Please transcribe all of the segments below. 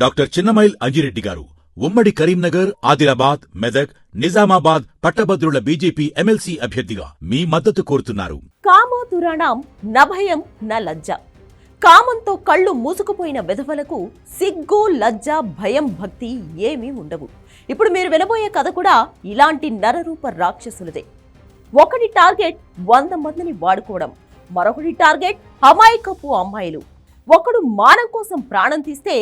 Doctor Chinnamail Anji Reddy గారు ఉమ్మడి కరీంనగర్ ఆదిలాబాద్ మెదక్ నిజామాబాద్ పట్టభద్రుల బీజేపీ ఎమ్మెల్సీ అభ్యర్థిగా మీ మద్దతు కోరుతున్నారు. కామోతురాణం నభయం న లజ్జ. కామంతో కళ్ళు మూసుకుపోయిన విధవలకు సిగ్గు లజ్జ భయం భక్తి ఏమీ ఉండవు. ఇప్పుడు మీరు వినబోయే కథ కూడా ఇలాంటి నరరూప రాక్షసులదే. ఒకటి టార్గెట్ వంద మందిని వాడుకోవడం మరొకటి టార్గెట్ అమాయకపు అమ్మాయిలు. ఒకడు మానం కోసం ప్రాణం తీస్తే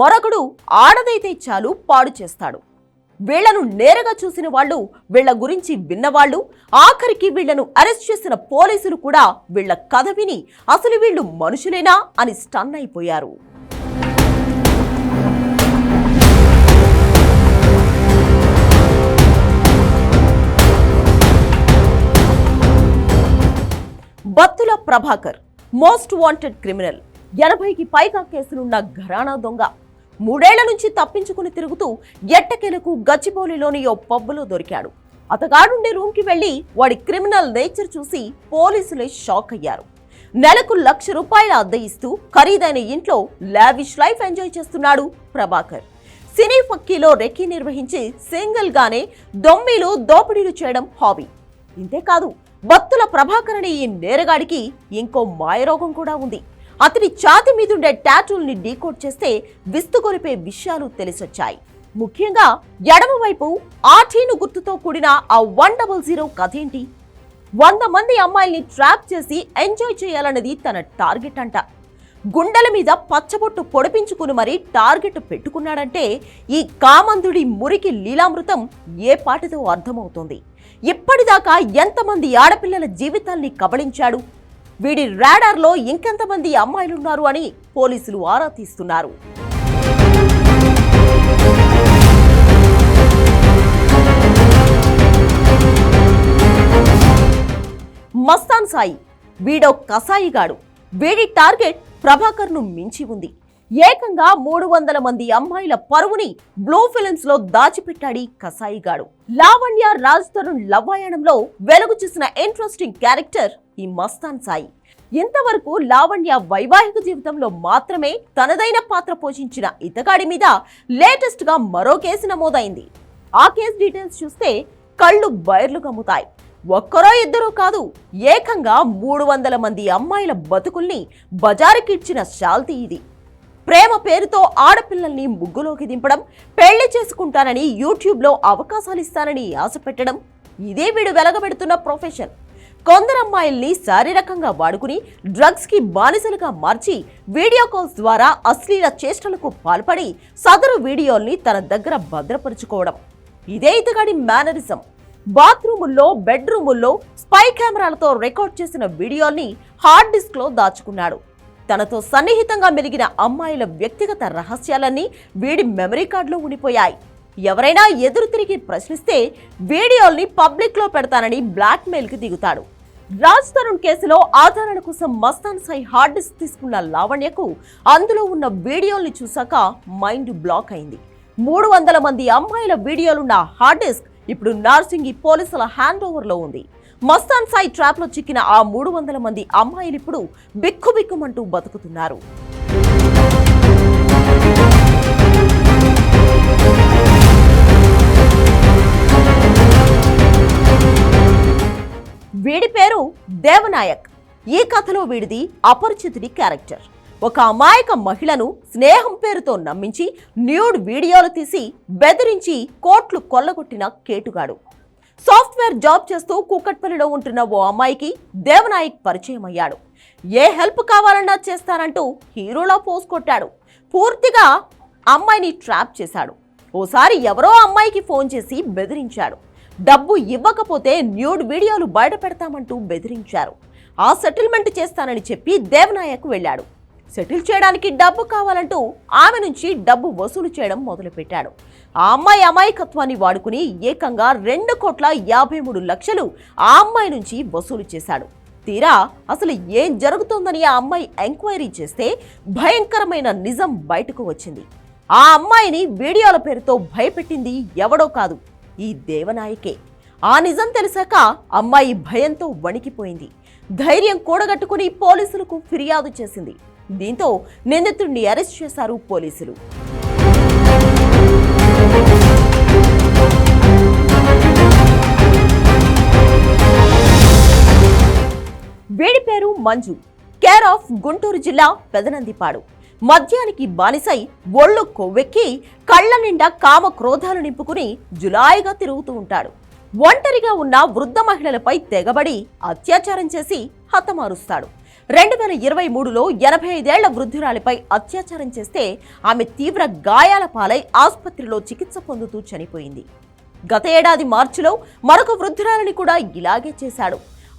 మరొకడు ఆడదైతే చాలు పాడు చేస్తాడు. వీళ్ళను నేరుగా చూసిన వాళ్ళు వీళ్ళ గురించి విన్నవాళ్ళు ఆఖరికి వీళ్ళను అరెస్ట్ చేసిన పోలీసులు కూడా వీళ్ళ కథ విని అసలు వీళ్ళు మనుషులేనా అని స్టన్ అయిపోయారు. Battula Prabhakar most wanted criminal. ఎనభైకి పైగా కేసులున్న ఘరానా దొంగ మూడేళ్ళ నుంచి తప్పించుకుని తిరుగుతూ ఎట్టకెలకు గచ్చిబౌలిలోని ఓ పబ్బులో దొరికాడు. అతగాడుండే రూమ్కి వెళ్ళి వాడి క్రిమినల్ నేచర్ చూసి పోలీసులే షాక్ అయ్యారు. నెలకు లక్ష రూపాయల అద్దె ఇస్తూ ఖరీదైన ఇంట్లో లావిష్ లైఫ్ ఎంజాయ్ చేస్తున్నాడు ప్రభాకర్. సినీ ఫక్కీలో రెక్కీ నిర్వహించి సింగిల్ గానే దొమ్మిలు దోపిడీలు చేయడం హాబీ. ఇంతేకాదు భక్తుల ప్రభాకర్ అనే ఈ నేరగాడికి ఇంకో మాయరోగం కూడా ఉంది. అతని ఛాతి మీదుండే టాటూల్ని డీకోడ్ చేస్తే విస్తుగొలిపే విషయాలు తెలిసొచ్చాయి. ముఖ్యంగా ఎడమవైపు ఆఠీను గుర్తుతో కూడిన ఆ వన్ డబల్ జీరో కథేంటి? వంద మంది అమ్మాయిల్ని ట్రాప్ చేసి ఎంజాయ్ చేయాలన్నది తన టార్గెట్ అంట. గుండెల మీద పచ్చబొట్టు పొడిపించుకుని మరీ టార్గెట్ పెట్టుకున్నాడంటే ఈ కామందుడి మురికి లీలామృతం ఏ పాటితో అర్థమవుతుంది. ఇప్పటిదాకా ఎంతమంది ఆడపిల్లల జీవితాల్ని కబళించాడు? వీడి రాడార్లో ఇంకెంతమంది అమ్మాయిలున్నారు అని పోలీసులు ఆరా తీస్తున్నారు. మస్తాన్ సాయి వీడో కసాయిగాడు. వీడి టార్గెట్ ప్రభాకర్ను మించి ఉంది. ఏకంగా మూడు వందల మంది అమ్మాయిల పరువుని బ్లూ ఫిలిమ్స్లో దాచిపెట్టాడి కసాయిగాడు లావణ్య రాజ్ తరుణ్ లవ్వాయణంలో వెలుగు చూసిన ఇంట్రెస్టింగ్ క్యారెక్టర్ ఈ మస్తాన్ సాయి. ఇంతవరకు లావణ్య వైవాహిక జీవితంలో మాత్రమే తనదైన పాత్ర పోషించిన ఇతగాడి మీద లేటెస్ట్గా మరో కేసు నమోదైంది. ఆ కేసు డీటెయిల్స్ చూస్తే కళ్ళు బయర్లు కమ్ముతాయి ఒక్కరో ఇద్దరూ కాదు ఏకంగా మూడు వందల మంది అమ్మాయిల బతుకుల్ని బజారుకిచ్చిన శాల్తీ ఇది. ప్రేమ పేరుతో ఆడపిల్లల్ని ముగ్గులోకి దింపడం పెళ్ళి చేసుకుంటానని యూట్యూబ్లో అవకాశాలు ఇస్తానని ఆశ పెట్టడం ఇదే వీడు వెలగబెడుతున్న ప్రొఫెషన్. కొందరు అమ్మాయిల్ని శారీరకంగా వాడుకుని డ్రగ్స్కి బానిసలుగా మార్చి వీడియో కాల్స్ ద్వారా అశ్లీల చేష్టలకు పాల్పడి సదరు వీడియోల్ని తన దగ్గర భద్రపరుచుకోవడం. ఇదే ఇతగాడి మేనరిజం. బాత్రూముల్లో బెడ్రూముల్లో స్పై కెమెరాలతో రికార్డ్ చేసిన వీడియోల్ని హార్డ్ డిస్క్లో దాచుకున్నాడు. తనతో సన్నిహితంగా మెలిగిన అమ్మాయిల వ్యక్తిగత రహస్యాలన్నీ వీడి మెమరీ కార్డులో ఉండిపోయాయి. ఎవరైనా ఎదురు తిరిగి ప్రశ్నిస్తే వీడియోల్ని పబ్లిక్లో పెడతానని బ్లాక్మెయిల్కి దిగుతాడు. రాజ్ తరుణ్ కేసులో ఆధారాల కోసం మస్తాన్ సాయి హార్డ్ డిస్క్ తీసుకున్న లావణ్యకు అందులో ఉన్న వీడియోల్ని చూశాక మైండ్ బ్లాక్ అయింది. మూడు వందల మంది అమ్మాయిల వీడియోలున్న హార్డ్ డిస్క్ ఇప్పుడు నార్సింగి పోలీసుల హ్యాండ్ ఓవర్లో ఉంది. మస్తాన్ సాయి ట్రాప్లో చిక్కిన ఆ మూడు వందల మంది అమ్మాయిలు ఇప్పుడు బిక్కుబిక్కుమంటూ బతుకుతున్నారు. వీడి పేరు దేవనాయక్. ఈ కథలో వీడిది అపరిచితుడి క్యారెక్టర్. ఒక అమాయక మహిళను స్నేహం పేరుతో నమ్మించి న్యూడ్ వీడియోలు తీసి బెదిరించి కోట్లు కొల్లగొట్టిన కేటుగాడు. సాఫ్ట్వేర్ జాబ్ చేస్తూ కూకట్పల్లిలో ఉంటున్న ఓ అమ్మాయికి దేవనాయక్ పరిచయం అయ్యాడు ఏ హెల్ప్ కావాలన్నా చేస్తానంటూ హీరోలా పోస్ కొట్టాడు. పూర్తిగా అమ్మాయిని ట్రాప్ చేశాడు. ఓసారి ఎవరో అమ్మాయికి ఫోన్ చేసి బెదిరించాడు. డబ్బు ఇవ్వకపోతే న్యూడ్ వీడియోలు బయట పెడతామంటూ బెదిరించారు. ఆ సెటిల్మెంట్ చేస్తానని చెప్పి దేవనాయక్ వెళ్ళాడు. సెటిల్ చేయడానికి డబ్బు కావాలంటూ ఆమె నుంచి డబ్బు వసూలు చేయడం మొదలుపెట్టాడు. ఆ అమ్మాయి అమాయకత్వాన్ని వాడుకుని ఏకంగా రెండు కోట్ల యాభై మూడు లక్షలు ఆ అమ్మాయి నుంచి వసూలు చేశాడు. తీరా అసలు ఏం జరుగుతోందని ఆ అమ్మాయి ఎంక్వైరీ చేస్తే భయంకరమైన నిజం బయటకు వచ్చింది. ఆ అమ్మాయిని వీడియోల పేరుతో భయపెట్టింది ఎవడో కాదు ఈ దేవనాయకే. ఆ నిజం తెలిసాక అమ్మాయి భయంతో వణికిపోయింది. ధైర్యం కూడగట్టుకుని పోలీసులకు ఫిర్యాదు చేసింది. దీంతో నిందితుడిని అరెస్ట్ చేశారు పోలీసులు. వేడి పేరు మంజు. కేర్ ఆఫ్ గుంటూరు జిల్లా పెదనందిపాడు. మద్యానికి బానిసై ఒళ్ళు కొవ్వెక్కి కళ్ళ నిండా కామ క్రోధాలు నింపుకుని జులాయిగా తిరుగుతూ ఉంటాడు. ఒంటరిగా ఉన్న వృద్ధ మహిళలపై తెగబడి అత్యాచారం చేసి హతమారుస్తాడు. రెండు వేల ఇరవై మూడులో ఎనభై ఐదేళ్ళ వృద్ధురాలిపై అత్యాచారం చేస్తే ఆమె తీవ్ర గాయాల పాలై ఆసుపత్రిలో చికిత్స పొందుతూ చనిపోయింది. గత ఏడాది మార్చిలో మరొక వృద్ధురాలిని కూడా ఇలాగే చేశాడు.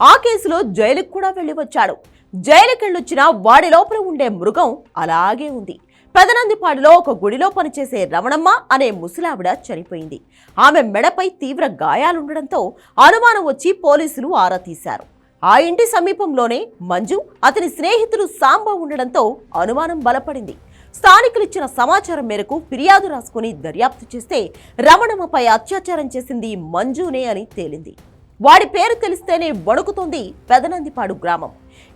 ఆ కేసులో జైలుకు కూడా వెళ్ళి వచ్చాడు జైలుకెళ్ళొచ్చిన వాడి లోపల ఉండే మృగం అలాగే ఉంది. పెదనందిపాడులో ఒక గుడిలో పనిచేసే రమణమ్మ అనే ముసలావిడ చనిపోయింది. ఆమె మెడపై తీవ్ర గాయాలుండడంతో అనుమానం వచ్చి పోలీసులు ఆరా తీశారు. ఆ ఇంటి సమీపంలోనే మంజు అతని స్నేహితుడు సాంబ ఉండడంతో అనుమానం బలపడింది. స్థానికులు ఇచ్చిన సమాచారం మేరకు ఫిర్యాదు రాసుకుని దర్యాప్తు చేస్తే రమణమ్మపై అత్యాచారం చేసింది మంజునే అని తేలింది. వాడి పేరు తెలిస్తేనే వణుకుతోంది పెదనందిపాడు గ్రామం.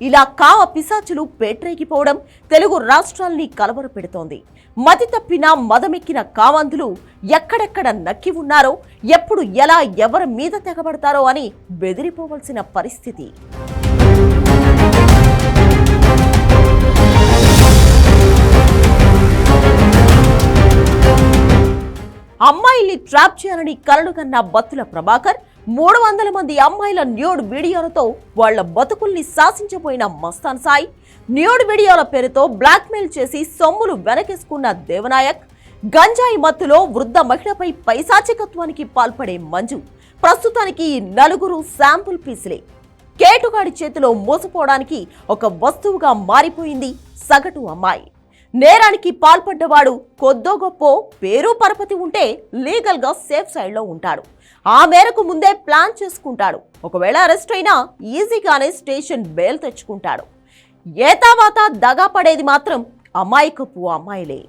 ఇలా కావ పిశాచులు పేట్రేగిపోవడం తెలుగు రాష్ట్రాల్ని కలవరపెడుతోంది. మతి తప్పిన మదమెక్కిన కామాంధులు ఎక్కడెక్కడ నక్కి ఉన్నారో ఎప్పుడు ఎలా ఎవరి మీద తెగబడతారో అని బెదిరిపోవలసిన పరిస్థితి. అమ్మాయిల్ని ట్రాప్ చేయాలని కలలు కన్న బత్తుల ప్రభాకర్ మూడు వందల మంది అమ్మాయిల న్యూడ్ వీడియోలతో వాళ్ళ బతుకుల్ని శాసించబోయిన మస్తాన్ సాయి. న్యూడ్ వీడియోల పేరుతో బ్లాక్మెయిల్ చేసి సొమ్ములు వెనకేసుకున్న దేవనాయక్. గంజాయి మత్తులో వృద్ధ మహిళపై పైశాచికత్వానికి పాల్పడే మంజు. ప్రస్తుతానికి ఈ నలుగురు శాంపుల్ పీసులే. కేటుగాడి చేతిలో మోసపోవడానికి ఒక వస్తువుగా మారిపోయింది సగటు అమ్మాయి. నేరానికి పాల్పడ్డవాడు కొద్దో గొప్ప పేరు పరపతి ఉంటే లీగల్గా సేఫ్ సైడ్లో ఉంటాడు. ఆ మేరకు ముందే ప్లాన్ చేసుకుంటాడు. ఒకవేళ అరెస్ట్ అయినా ఈజీగానే స్టేషన్ బెయిల్ తెచ్చుకుంటాడు. ఏతావాత దగా పడేది మాత్రం అమాయకపు అమ్మాయిలే.